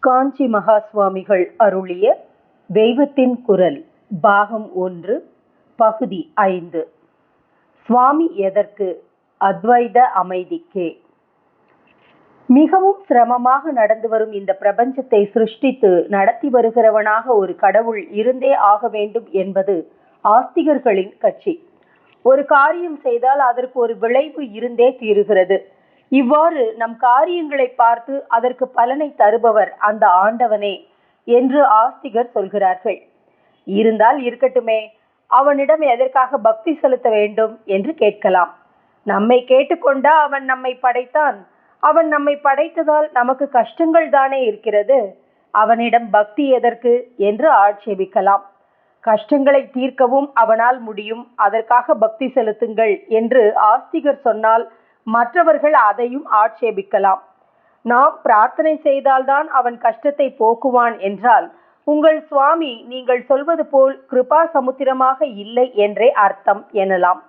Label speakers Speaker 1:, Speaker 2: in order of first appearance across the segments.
Speaker 1: காஞ்சி மகா சுவாமிகள் அருளிய தெய்வத்தின் குரல் பாகம் ஒன்று பகுதி ஐந்து. சுவாமி எதற்கு அத்வைத அமைதிக்கே? மிகவும் சிரமமாக நடந்து வரும் இந்த பிரபஞ்சத்தை சிருஷ்டித்து நடத்தி வருகிறவனாக ஒரு கடவுள் இருந்தே ஆக வேண்டும் என்பது ஆஸ்திகர்களின் கட்சி. ஒரு காரியம் செய்தால் அதற்கு ஒரு விளைவு இருந்தே தீருகிறது. இவ்வாறு நம் காரியங்களை பார்த்து அதற்கு பலனை தருபவர் அந்த ஆண்டவனே என்று ஆஸ்திகர் சொல்கிறார்கள். இருந்தால் இருக்கட்டுமே அவனிடம் எதற்காக பக்தி செலுத்த வேண்டும் என்று கேட்கலாம். நம்மை கேட்டுக்கொண்டா அவன் நம்மை படைத்தான். அவன் நம்மை படைத்ததால் நமக்கு கஷ்டங்கள் தானே இருக்கிறது. அவனிடம் பக்தி எதற்கு என்று ஆட்சேபிக்கலாம். கஷ்டங்களை தீர்க்கவும் அவனால் முடியும். அதற்காக பக்தி செலுத்துங்கள் என்று ஆஸ்திகர் சொன்னால் மற்றவர்கள் அதையும் ஆட்சேபிக்கலாம். நாம் பிரார்த்தனை செய்தால்தான் அவன் கஷ்டத்தை போக்குவான் என்றால் உங்கள் சுவாமி நீங்கள் சொல்வது போல் கிருபா சமுத்திரமாக இல்லை என்றே அர்த்தம் எனலாம்.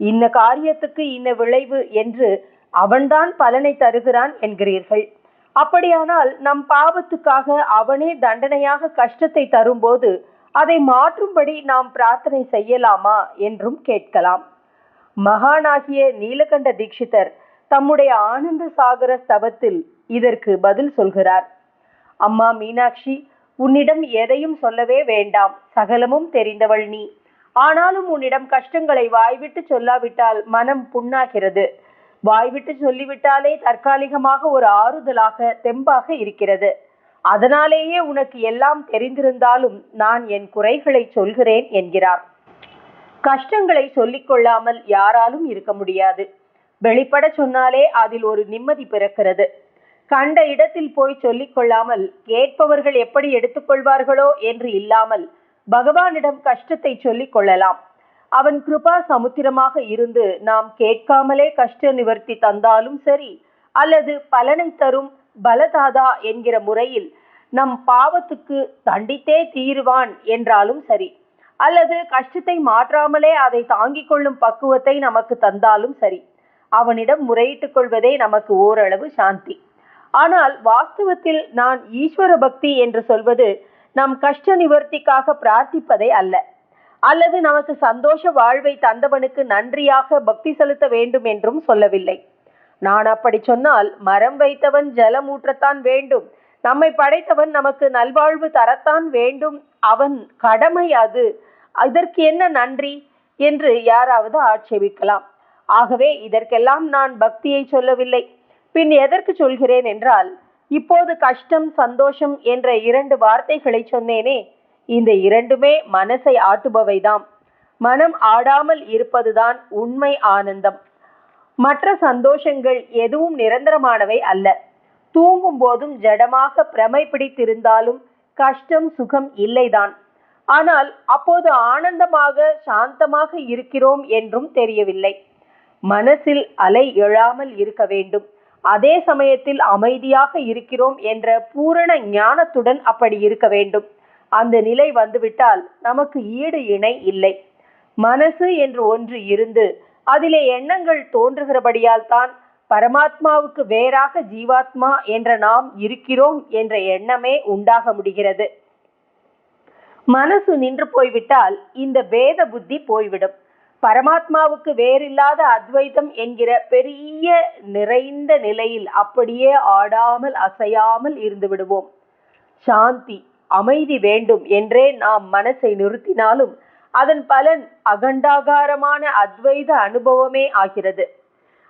Speaker 1: இன்ன காரியத்துக்கு இன்ன விளைவு என்று அவன்தான் பலனை தருகிறான் என்கிறீர்கள். அப்படியானால் நம் பாவத்துக்காக அவனே தண்டனையாக கஷ்டத்தை தரும்போது அதை மாற்றும்படி நாம் பிரார்த்தனை செய்யலாமா என்றும் கேட்கலாம். மகானாகிய நீலகண்ட தீட்சிதர் தம்முடைய ஆனந்த சாகர ஸ்தவத்தில் இதற்கு பதில் சொல்கிறார். அம்மா மீனாட்சி உன்னிடம் எதையும் சொல்லவே வேண்டாம் சகலமும் தெரிந்தவள் நீ. ஆனாலும் உன்னிடம் கஷ்டங்களை வாய்விட்டு சொல்லாவிட்டால் மனம் புண்ணாகிறது. வாய்விட்டு சொல்லிவிட்டாலே தற்காலிகமாக ஒரு ஆறுதலாக தெம்பாக இருக்கிறது. அதனாலேயே உனக்கு எல்லாம் தெரிந்திருந்தாலும் நான் என் குறைகளை சொல்கிறேன் என்கிறார். கஷ்டங்களை சொல்லிக் கொள்ளாமல் யாராலும் இருக்க முடியாது. வெளிப்பட சொன்னாலே அதில் ஒரு நிம்மதி பிறக்கிறது. கண்ட இடத்தில் போய் சொல்லிக் கொள்ளாமல் கேட்பவர்கள் எப்படி எடுத்துக்கொள்வார்களோ என்று இல்லாமல் பகவானிடம் கஷ்டத்தை சொல்லிக் கொள்ளலாம் அவன் கிருபா சமுத்திரமாக இருந்து நாம் கேட்காமலே கஷ்ட நிவர்த்தி தந்தாலும் சரி அல்லது பலனை தரும் பலதாதா என்கிற முறையில் நம் பாவத்துக்கு தண்டித்தே தீருவான் என்றாலும் சரி. அல்லது கஷ்டத்தை மாற்றாமலே அதை தாங்கிக் கொள்ளும் பக்குவத்தை நமக்கு தந்தாலும் சரி. அவனிடம் முறையிட்டுக் கொள்வதே நமக்கு ஓரளவு சாந்தி. ஆனால் வாஸ்தவத்தில் நான் ஈஸ்வர பக்தி என்று சொல்வது நம் கஷ்ட நிவர்த்திக்காக பிரார்த்திப்பதே அல்ல. அல்லது நமக்கு சந்தோஷ வாழ்வை தந்தவனுக்கு நன்றியாக பக்தி செலுத்த வேண்டும் என்றும் சொல்லவில்லை. நான் அப்படி சொன்னால் மரம் வைத்தவன் ஜலம் ஊற்றத்தான் வேண்டும். நம்மை படைத்தவன் நமக்கு நல்வாழ்வு தரத்தான் வேண்டும். அவன் கடமை அது. இதற்கு என்ன நன்றி என்று யாராவது ஆட்சேபிக்கலாம். ஆகவே இதற்கெல்லாம் நான் பக்தியை சொல்லவில்லை. பின் எதற்கு சொல்கிறேன் என்றால் இப்போது கஷ்டம் சந்தோஷம் என்ற இரண்டு வார்த்தைகளை சொன்னேனே இந்த இரண்டுமே மனசை ஆட்டுபவைதாம். மனம் ஆடாமல் இருப்பதுதான் உண்மை ஆனந்தம். மற்ற சந்தோஷங்கள் எதுவும் நிரந்தரமானவை அல்ல. தூங்கும் போதும் ஜடமாக பிரமை பிடித்திருந்தாலும் கஷ்டம் சுகம் இல்லைதான். ஆனால் அப்போது ஆனந்தமாக சாந்தமாக இருக்கிறோம் என்றும் தெரியவில்லை. மனசில் அலை எழாமல் இருக்க வேண்டும். அதே சமயத்தில் அமைதியாக இருக்கிறோம் என்ற பூரண ஞானத்துடன் அப்படி இருக்க வேண்டும். அந்த நிலை வந்துவிட்டால் நமக்கு ஈடு இணை இல்லை. மனசு என்று ஒன்று இருந்து அதிலே எண்ணங்கள் தோன்றுகிறபடியால் தான் பரமாத்மாவுக்கு வேறாக ஜீவாத்மா என்ற நாம் இருக்கிறோம் என்ற எண்ணமே உண்டாக முடிகிறது. மனசு நின்று போய்விட்டால் இந்த வேத புத்தி போய்விடும். பரமாத்மாவுக்கு வேறில்லாத அத்வைதம் என்கிற பெரிய நிறைந்த நிலையில் அப்படியே ஆடாமல் அசையாமல் இருந்து விடுவோம். சாந்தி அமைதி வேண்டும் என்றே நாம் மனசை நிறுத்தினாலும் அதன் பலன் அகண்டாகாரமான அத்வைத அனுபவமே ஆகிறது.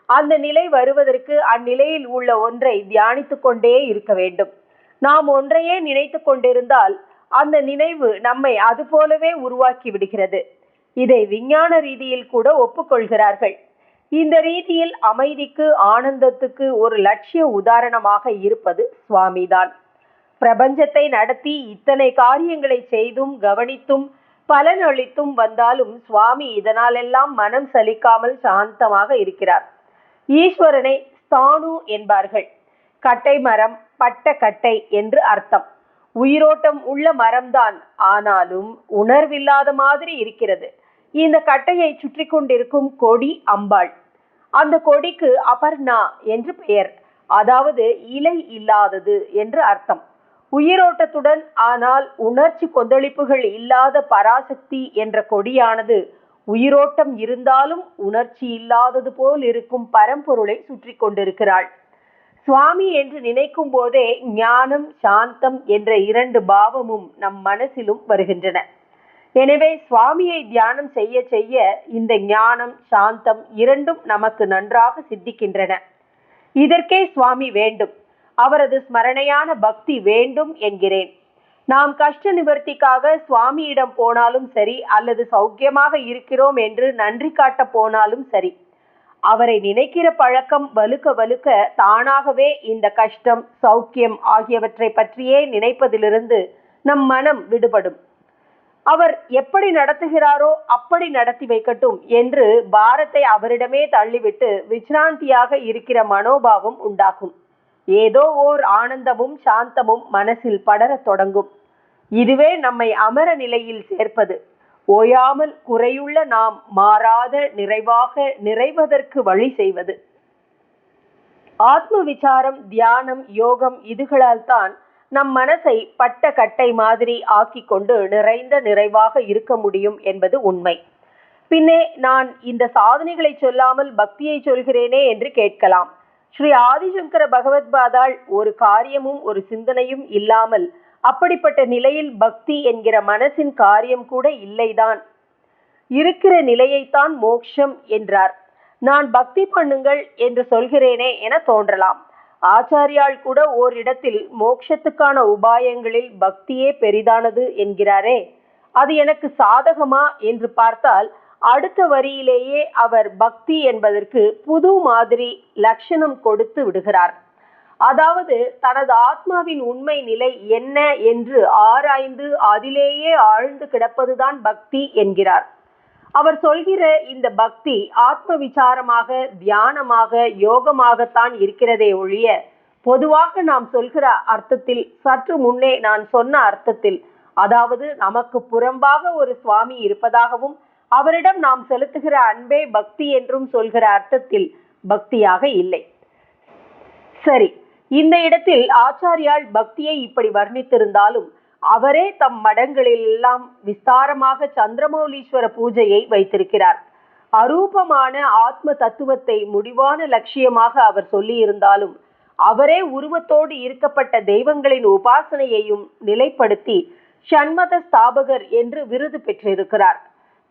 Speaker 1: அந்த நிலை வருவதற்கு அந்நிலையில் உள்ள ஒன்றை தியானித்துக்கொண்டே இருக்க வேண்டும். நாம் ஒன்றையே நினைத்து கொண்டிருந்தால் அந்த நினைவு நம்மை அது போலவே உருவாக்கி விடுகிறது. இதை விஞ்ஞான ரீதியில் கூட ஒப்புக்கொள்கிறார்கள். இந்த ரீதியில் அமைதிக்கு ஆனந்தத்துக்கு ஒரு லட்சிய உதாரணமாக இருப்பது சுவாமிதான். பிரபஞ்சத்தை நடத்தி இத்தனை காரியங்களை செய்தும் கவனித்தும் பலனளித்தும் வந்தாலும் சுவாமி இதனாலெல்லாம் மனம் சலிக்காமல் சாந்தமாக இருக்கிறார். ஈஸ்வரனை ஸ்தானு என்பார்கள். கட்டை மரம் பட்ட கட்டை என்று அர்த்தம். உயிரோட்டம் உள்ள மரம்தான். ஆனாலும் உணர்வில்லாத மாதிரி இருக்கிறது. இந்த கட்டையை சுற்றி கொண்டிருக்கும் கொடி அம்பாள். அந்த கொடிக்கு அபர்ணா என்று பெயர். அதாவது இலை இல்லாதது என்று அர்த்தம். உயிரோட்டத்துடன் ஆனால் உணர்ச்சி கொந்தளிப்புகள் இல்லாத பராசக்தி என்ற கொடியானது உயிரோட்டம் இருந்தாலும் உணர்ச்சி இல்லாதது போல் இருக்கும் பரம்பொருளை சுற்றி கொண்டிருக்கிறாள். சுவாமி என்று நினைக்கும் போதே ஞானம் சாந்தம் என்ற இரண்டு பாவமும் நம் மனசிலும் வருகின்றன. எனவே சுவாமியை தியானம் செய்ய செய்ய இந்த ஞானம் சாந்தம் இரண்டும் நமக்கு நன்றாக சித்திக்கின்றன. இதற்கே சுவாமி வேண்டும். அவரது ஸ்மரணையான பக்தி வேண்டும் என்கிறேன். நாம் கஷ்ட நிவர்த்திக்காக சுவாமியிடம் போனாலும் சரி அல்லது சௌக்கியமாக இருக்கிறோம் என்று நன்றி காட்ட போனாலும் சரி அவரை நினைக்கிற பழக்கம் வலுக்க வலுக்க தானாகவே இந்த கஷ்டம் சௌக்கியம் ஆகியவற்றை பற்றியே நினைப்பதிலிருந்து நம் மனம் விடுபடும். அவர் எப்படி நடத்துகிறாரோ அப்படி நடத்தி வைக்கட்டும் என்று பாரத்தை அவரிடமே தள்ளிவிட்டு விசிராந்தியாக இருக்கிற மனோபாவம் உண்டாகும். ஏதோ ஓர் ஆனந்தமும் சாந்தமும் மனசில் படரத் தொடங்கும். இதுவே நம்மை அமர நிலையில் சேர்ப்பது. ஓயாமல் குறையுள்ள நாம் மாறாத நிறைவாக நிறைவதற்கு வழி செய்வது. ஆத்ம விசாரம் தியானம் யோகம் இதுகளால் தான் நம் மனசை பட்ட கட்டை மாதிரி ஆக்கி கொண்டு நிறைந்த நிறைவாக இருக்க முடியும் என்பது உண்மை. பின்னே நான் இந்த சாதனைகளை சொல்லாமல் பக்தியை சொல்கிறேனே என்று கேட்கலாம். ஸ்ரீ ஆதிசங்கர பகவத்பாதாள் ஒரு காரியமும் ஒரு சிந்தனையும் இல்லாமல் அப்படிப்பட்ட நிலையில் பக்தி என்கிற மனசின் காரியம் கூட இல்லைதான். இருக்கிற நிலையைத்தான் மோக்ஷம் என்றார். நான் பக்தி பண்ணுங்கள் என்று சொல்கிறேனே என தோன்றலாம். ஆச்சாரியால் கூட ஓரிடத்தில் மோட்சத்துக்கான உபாயங்களில் பக்தியே பெரிதானது என்கிறாரே. அது எனக்கு சாதகமா என்று பார்த்தால் அடுத்த வரியிலேயே அவர் பக்தி என்பதற்கு புது மாதிரி லட்சணம் கொடுத்து விடுகிறார். அதாவது தனது ஆத்மாவின் உண்மை நிலை என்ன என்று ஆராய்ந்து அதிலேயே ஆழ்ந்து கிடப்பதுதான் பக்தி என்கிறார். அவர் சொல்கிற இந்த பக்தி ஆத்ம விசாரமாக தியானமாக யோகமாகத்தான் இருக்கிறதே ஒழிய பொதுவாக நாம் சொல்கிற அர்த்தத்தில் சற்று முன்னே நான் சொன்ன அர்த்தத்தில் அதாவது நமக்கு புறம்பாக ஒரு சுவாமி இருப்பதாகவும் அவரிடம் நாம் செலுத்துகிற அன்பே பக்தி என்றும் சொல்கிற அர்த்தத்தில் பக்தியாக இல்லை. சரி இந்த இடத்தில் ஆச்சாரியால் பக்தியை இப்படி வர்ணித்திருந்தாலும் அவரே தம் மடங்களில் எல்லாம் விஸ்தாரமாக சந்திரமௌலீஸ்வர பூஜையை வைத்திருக்கிறார். அரூபமான ஆத்ம தத்துவத்தை முடிவான லட்சியமாக அவர் சொல்லியிருந்தாலும் அவரே உருவத்தோடு இருக்கப்பட்ட தெய்வங்களின் உபாசனையையும் நிலைப்படுத்தி ஷண்மத ஸ்தாபகர் என்று விருது பெற்றிருக்கிறார்.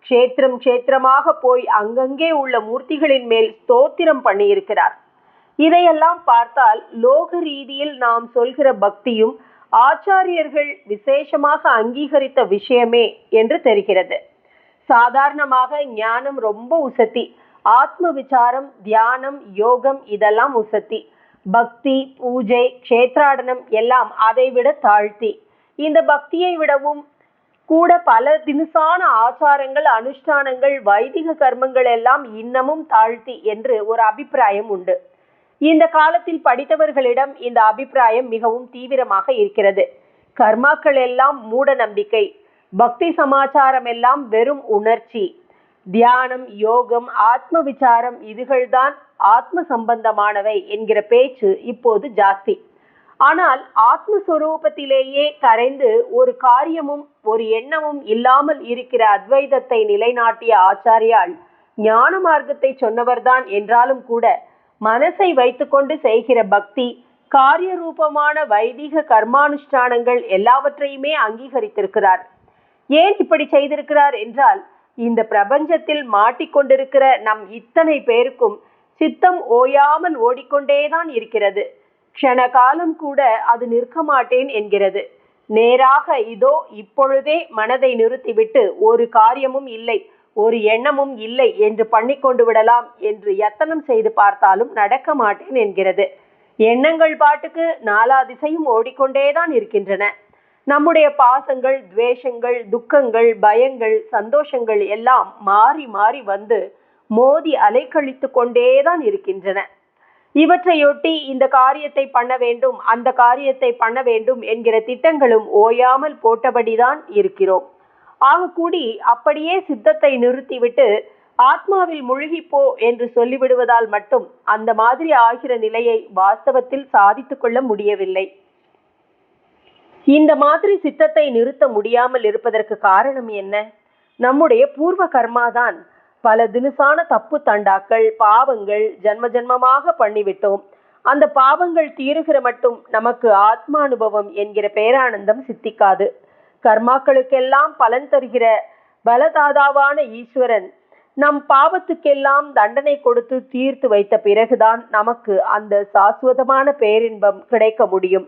Speaker 1: க்ஷேத்திரம் க்ஷேத்திரமாக போய் அங்கங்கே உள்ள மூர்த்திகளின் மேல் ஸ்தோத்திரம் பண்ணியிருக்கிறார். இதையெல்லாம் பார்த்தால் லோக ரீதியில் நாம் சொல்கிற பக்தியும் ஆச்சாரியர்கள் விசேஷமாக அங்கீகரித்த விஷயமே என்று தெரிகிறது. சாதாரணமாக ஞானம் ரொம்ப உசத்தி ஆத்ம விசாரம் தியானம் யோகம் இதெல்லாம் உசத்தி பக்தி பூஜை க்ஷேத்ராடனம் எல்லாம் அதை விட தாழ்த்தி. இந்த பக்தியை விடவும் கூட பல தினுசான ஆச்சாரங்கள் அனுஷ்டானங்கள் வைதிக கர்மங்கள் எல்லாம் இன்னமும் தாழ்த்தி என்று ஒரு அபிப்பிராயம் உண்டு. இந்த காலத்தில் படித்தவர்களிடம் இந்த அபிப்பிராயம் மிகவும் தீவிரமாக இருக்கிறது. கர்மாக்கள் எல்லாம் மூட நம்பிக்கை. பக்தி சமாச்சாரம் எல்லாம் வெறும் உணர்ச்சி. தியானம் யோகம் ஆத்ம விசாரம் இதுகள்தான் ஆத்ம சம்பந்தமானவை என்கிற பேச்சு இப்போது ஜாஸ்தி. ஆனால் ஆத்மஸ்வரூபத்திலேயே கரைந்து ஒரு காரியமும் ஒரு எண்ணமும் இல்லாமல் இருக்கிற அத்வைதத்தை நிலைநாட்டிய ஆச்சாரியால் ஞான மார்க்கத்தை சொன்னவர்தான் என்றாலும் கூட மனசை வைத்துக்கொண்டு செய்கிற பக்தி காரிய ரூபமான வைதிக கர்மானுஷ்டானங்கள் எல்லாவற்றையுமே அங்கீகரித்திருக்கிறார். ஏன் இப்படி செய்திருக்கிறார் என்றால் இந்த பிரபஞ்சத்தில் மாட்டிக்கொண்டிருக்கிற நம் இத்தனை பேருக்கும் சித்தம் ஓயாமல் ஓடிக்கொண்டேதான் இருக்கிறது. க்ஷண காலம் கூட அது நிற்க மாட்டேன் என்கிறது. நேராக இதோ இப்பொழுதே மனதை நிறுத்திவிட்டு ஒரு காரியமும் இல்லை. ஒரு எண்ணமும் இல்லை என்று பண்ணி கொண்டு விடலாம் என்று யத்தனம் செய்து பார்த்தாலும் நடக்க மாட்டேன் என்கிறது. எண்ணங்கள் பாட்டுக்கு நாலா திசையும் ஓடிக்கொண்டேதான் இருக்கின்றன. நம்முடைய பாசங்கள் துவேஷங்கள் துக்கங்கள் பயங்கள் சந்தோஷங்கள் எல்லாம் மாறி மாறி வந்து மோதி அலைக்கழித்து கொண்டேதான் இருக்கின்றன. இவற்றையொட்டி இந்த காரியத்தை பண்ண வேண்டும் அந்த காரியத்தை பண்ண வேண்டும் என்கிற திட்டங்களும் ஓயாமல் போட்டபடிதான் இருக்கிறோம். ஆக கூடி அப்படியே சித்தத்தை நிறுத்திவிட்டு ஆத்மாவில் முழுகிப்போ என்று சொல்லிவிடுவதால் மட்டும் அந்த மாதிரி ஆகிற நிலையை வாஸ்தவத்தில் சாதித்து கொள்ள முடியவில்லை. இந்த மாதிரி சித்தத்தை நிறுத்த முடியாமல் இருப்பதற்கு காரணம் என்ன? நம்முடைய பூர்வ கர்மாதான் பல தினுசான தப்பு தண்டாக்கள் பாவங்கள் ஜன்ம ஜன்மமாக பண்ணிவிட்டோம். அந்த பாவங்கள் தீருகிற மட்டும் நமக்கு ஆத்மானுபவம் என்கிற பேரானந்தம் சித்திக்காது. கர்மாக்களுக்கெல்லாம் பலன் தருகிற பலதாதாவான ஈஸ்வரன் நம் பாவத்துக்கெல்லாம் தண்டனை கொடுத்து தீர்த்து வைத்த பிறகுதான் நமக்கு அந்த சாஸ்வதமான பேரின்பம் கிடைக்க முடியும்.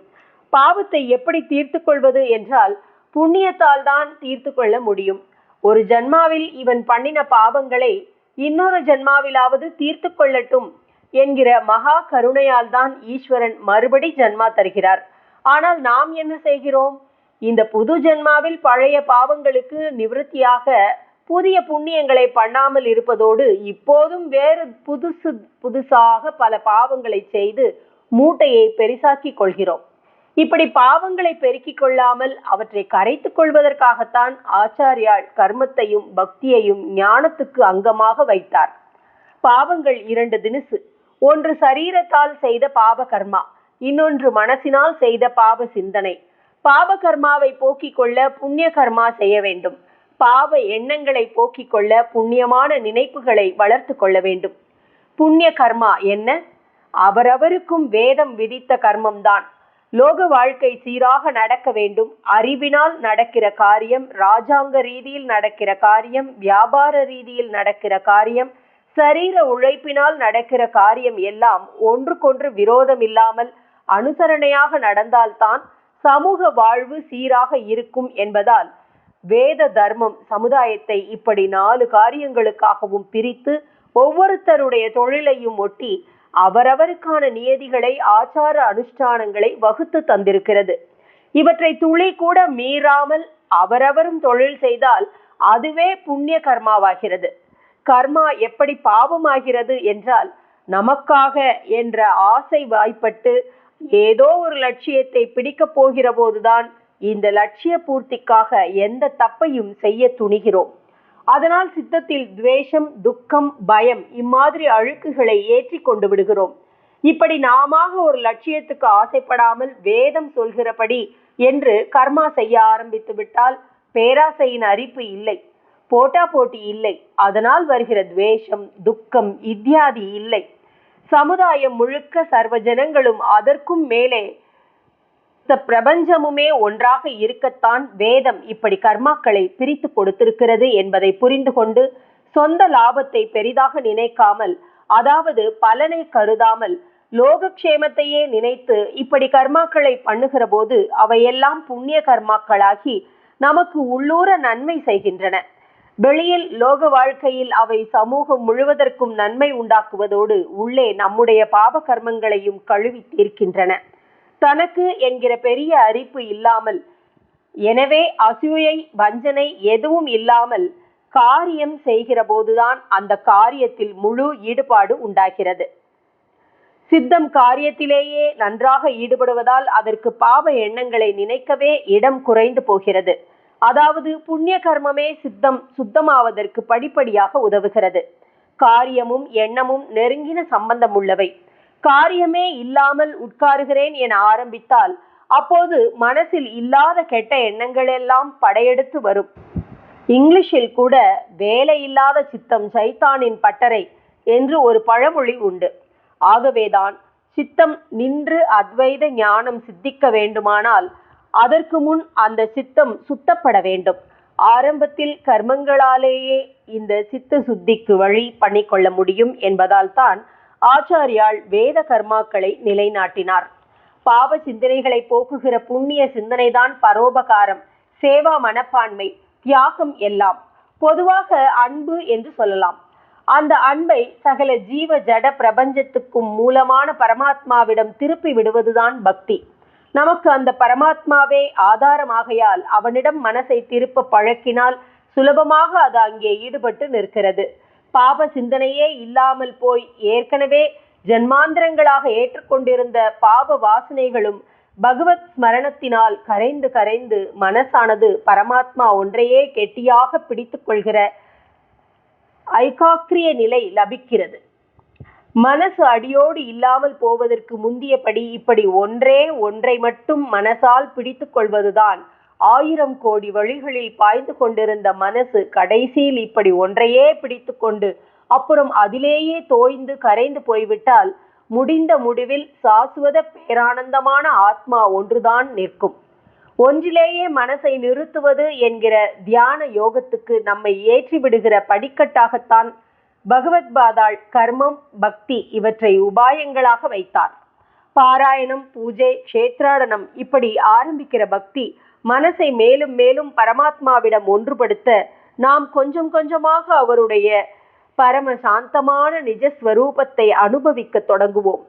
Speaker 1: பாவத்தை எப்படி தீர்த்து கொள்வது என்றால் புண்ணியத்தால் தான் தீர்த்து கொள்ள முடியும். ஒரு ஜன்மாவில் இவன் பண்ணின பாவங்களை இன்னொரு ஜன்மாவிலாவது தீர்த்து கொள்ளட்டும் என்கிற மகா கருணையால் தான் ஈஸ்வரன் மறுபடி ஜன்மா தருகிறார். ஆனால் நாம் என்ன செய்கிறோம்? இந்த புது ஜென்மாவில் பழைய பாவங்களுக்கு நிவிருத்தியாக புதிய புண்ணியங்களை பண்ணாமல் இருப்பதோடு இப்போதும் வேறு புதுசு புதுசாக பல பாவங்களை செய்து மூட்டையை பெரிசாக்கிக் கொள்கிறோம். இப்படி பாவங்களை பெருக்கிக் கொள்ளாமல் அவற்றை கரைத்துக் கொள்வதற்காகத்தான் ஆச்சாரியால் கர்மத்தையும் பக்தியையும் ஞானத்துக்கு அங்கமாக வைத்தார். பாவங்கள் இரண்டு தினுசு. ஒன்று சரீரத்தால் செய்த பாவ கர்மா இன்னொன்று மனசினால் செய்த பாவ சிந்தனை. பாப கர்மாவை போக்கிக் கொள்ள புண்ணிய கர்மா செய்ய வேண்டும். பாவ எண்ணங்களை போக்கிக் கொள்ள புண்ணியமான நினைப்புகளை வளர்த்து கொள்ள வேண்டும். புண்ணிய கர்மா என்ன? அவரவருக்கும் வேதம் விதித்த கர்மம்தான். லோக வாழ்க்கை சீராக நடக்க வேண்டும். அறிவினால் நடக்கிற காரியம் ராஜாங்க ரீதியில் நடக்கிற காரியம் வியாபார ரீதியில் நடக்கிற காரியம் சரீர உழைப்பினால் நடக்கிற காரியம் எல்லாம் ஒன்றுக்கொன்று விரோதம் இல்லாமல் அனுசரணையாக நடந்தால்தான் சமூக வாழ்வு சீராக இருக்கும் என்பதால் வேத தர்மம் சமுதாயத்தை இப்படி நாலு காரியங்களுக்காகவும் பிரித்து ஒவ்வொருத்தருடைய தொழிலையும் ஒட்டி அவரவருக்கான நியதிகளை ஆச்சார அனுஷ்டானங்களை வகுத்து தந்திருக்கிறது. இவற்றை துளி கூட மீறாமல் அவரவரும் தொழில் செய்தால் அதுவே புண்ணிய கர்மாவாகிறது. கர்மா எப்படி பாவமாகிறது என்றால் நமக்காக என்ற ஆசை வாய்ப்பட்டு ஏதோ ஒரு லட்சியத்தை பிடிக்கப் போகிற போதுதான் இந்த லட்சிய பூர்த்திக்காக எந்த தப்பையும் செய்ய துணிகிறோம். அதனால் சித்தத்தில் துவேஷம் துக்கம் பயம் இம்மாதிரி அழுக்குகளை ஏற்றி கொண்டு விடுகிறோம். இப்படி நாம ஒரு லட்சியத்துக்கு ஆசைப்படாமல் வேதம் சொல்கிறபடி என்று கர்மா செய்ய ஆரம்பித்து விட்டால் பேராசையின் அரிப்பு இல்லை. போட்டா போட்டி இல்லை. அதனால் வருகிற துவேஷம் துக்கம் இத்தியாதி இல்லை. சமுதாயம் முழுக்க சர்வ ஜனங்களும் அதற்கும் மேலே பிரபஞ்சமுமே ஒன்றாக இருக்கத்தான் வேதம் இப்படி கர்மாக்களை பிரித்து கொடுத்திருக்கிறது என்பதை புரிந்து கொண்டு சொந்த லாபத்தை பெரிதாக நினைக்காமல் அதாவது பலனை கருதாமல் லோகக்ஷேமத்தையே நினைத்து இப்படி கர்மாக்களை பண்ணுகிற போது அவையெல்லாம் புண்ணிய கர்மாக்களாகி நமக்கு உள்ளூர நன்மை செய்கின்றன. வெளியில் லோக வாழ்க்கையில் அவை சமூகம் முழுவதற்கும் நன்மை உண்டாக்குவதோடு உள்ளே நம்முடைய பாப கர்மங்களையும் கழுவி தீர்க்கின்றன. தனக்கு என்கிற பெரிய அரிப்பு இல்லாமல் எனவே அசூயை வஞ்சனை எதுவும் இல்லாமல் காரியம் செய்கிற போதுதான் அந்த காரியத்தில் முழு ஈடுபாடு உண்டாகிறது. சித்தம் காரியத்திலேயே நன்றாக ஈடுபடுவதால் அதற்கு பாவ எண்ணங்களை நினைக்கவே இடம் குறைந்து போகிறது. அதாவது புண்ணிய கர்மமே சித்தம் சுத்தமாவதற்கு படிப்படியாக உதவுகிறது. காரியமும் எண்ணமும் நெருங்கின சம்பந்தம் உள்ளவை. காரியமே இல்லாமல் உட்காருகிறேன் என ஆரம்பித்தால் அப்போது மனசில் இல்லாத கெட்ட எண்ணங்கள் எல்லாம் படையெடுத்து வரும். இங்கிலீஷில் கூட வேலை இல்லாத சித்தம் சைத்தானின் பட்டறை என்று ஒரு பழமொழி உண்டு. ஆகவேதான் சித்தம் நின்று அத்வைத ஞானம் சித்திக்க வேண்டுமானால் அதற்கு முன் அந்த சித்தம் சுத்தப்பட வேண்டும். ஆரம்பத்தில் கர்மங்களாலேயே இந்த சித்த சுத்திக்கு வழி பண்ணிக்கொள்ள முடியும் என்பதால் தான் ஆச்சாரியால் வேத கர்மாக்களை நிலைநாட்டினார். பாவ சிந்தனைகளை போக்குகிற புண்ணிய சிந்தனைதான் பரோபகாரம் சேவா மனப்பான்மை தியாகம் எல்லாம். பொதுவாக அன்பு என்று சொல்லலாம். அந்த அன்பை சகல ஜீவ ஜட பிரபஞ்சத்துக்கும் மூலமான பரமாத்மாவிடம் திருப்பி விடுவதுதான் பக்தி. நமக்கு அந்த பரமாத்மாவே ஆதாரமாகையால் அவனிடம் மனசை திருப்ப பழக்கினால் சுலபமாக அது அங்கே ஈடுபட்டு நிற்கிறது. பாப சிந்தனையே இல்லாமல் போய் ஏற்கனவே ஜன்மாந்திரங்களாக ஏற்றுக்கொண்டிருந்த பாப வாசனைகளும் பகவத் ஸ்மரணத்தினால் கரைந்து கரைந்து மனசானது பரமாத்மா ஒன்றையே கெட்டியாக பிடித்துக்கொள்கிற ஐகாக்கிரிய நிலை லபிக்கிறது. மனசு அடியோடு இல்லாமல் போவதற்கு முந்தியபடி இப்படி ஒன்றே ஒன்றை மட்டும் மனசால் பிடித்துக் கொள்வதுதான். ஆயிரம் கோடி வழிகளில் பாய்ந்து கொண்டிருந்த மனசு கடைசியில் இப்படி ஒன்றையே பிடித்துக்கொண்டு அப்புறம் அதிலேயே தோய்ந்து கரைந்து போய்விட்டால் முடிந்த முடிவில் சாசுவத பேரானந்தமான ஆத்மா ஒன்றுதான் நிற்கும். ஒன்றிலேயே மனசை நிறுத்துவது என்கிற தியான யோகத்துக்கு நம்மை ஏற்றி விடுகிற படிக்கட்டாகத்தான் பகவத் பாதாள் கர்மம் பக்தி இவற்றை உபாயங்களாக வைத்தார். பாராயணம் பூஜை க்ஷேத்ராடனம் இப்படி ஆரம்பிக்கிற பக்தி மனசை மேலும் மேலும் பரமாத்மாவிடம் ஒன்றுபடுத்த நாம் கொஞ்சம் கொஞ்சமாக அவருடைய பரம சாந்தமான நிஜஸ்வரூபத்தை அனுபவிக்க தொடங்குவோம்.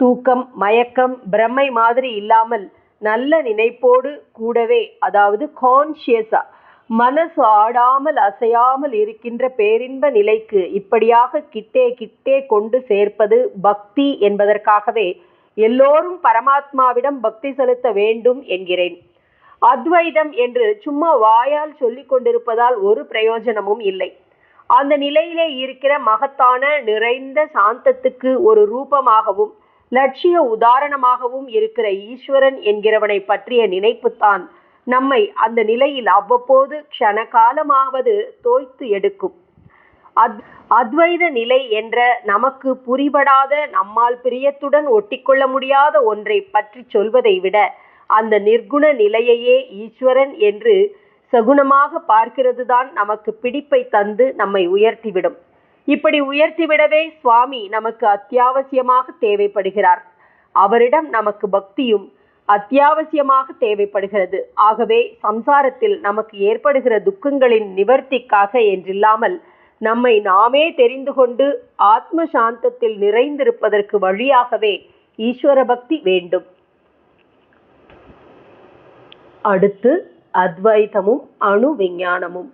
Speaker 1: தூக்கம் மயக்கம் பிரம்மை மாதிரி இல்லாமல் நல்ல நினைப்போடு கூடவே அதாவது கான்சியஸா மனசு ஆடாமல் அசையாமல் இருக்கின்ற பேரின்ப நிலைக்கு இப்படியாக கிட்டே கிட்டே கொண்டு சேர்ப்பது பக்தி என்பதற்காகவே எல்லோரும் பரமாத்மாவிடம் பக்தி செலுத்த வேண்டும் என்கிறேன். அத்வைதம் என்று சும்மா வாயால் சொல்லிக் கொண்டிருப்பதால் ஒரு பிரயோஜனமும் இல்லை. அந்த நிலையிலே இருக்கிற மகத்தான நிறைந்த சாந்தத்துக்கு ஒரு ரூபமாகவும் லட்சிய உதாரணமாகவும் இருக்கிற ஈஸ்வரன் என்கிறவனை பற்றிய நினைப்புத்தான் நம்மை அந்த நிலையில் அவ்வப்போது க்ஷண காலமாவது தோய்த்து எடுக்கும். அத் அத்வைத நிலை என்ற நமக்கு புரிபடாத நம்மால் பிரியத்துடன் ஒட்டிக்கொள்ள முடியாத ஒன்றை பற்றி சொல்வதை விட அந்த நிர்குண நிலையையே ஈஸ்வரன் என்று சகுனமாக பார்க்கிறதுதான் நமக்கு பிடிப்பை தந்து நம்மை உயர்த்திவிடும். இப்படி உயர்த்திவிடவே சுவாமி நமக்கு அத்தியாவசியமாக தேவைப்படுகிறார். அவரிடம் நமக்கு பக்தியும் அத்தியாவசியமாக தேவைப்படுகிறது. ஆகவே சம்சாரத்தில் நமக்கு ஏற்படுகிற துக்கங்களின் நிவர்த்திக்காக என்றில்லாமல் நம்மை நாமே தெரிந்து கொண்டு ஆத்ம சாந்தத்தில் நிறைந்திருப்பதற்கு வழியாகவே ஈஸ்வர பக்தி வேண்டும். அடுத்து அத்வைதமும் அணு விஞ்ஞானமும்.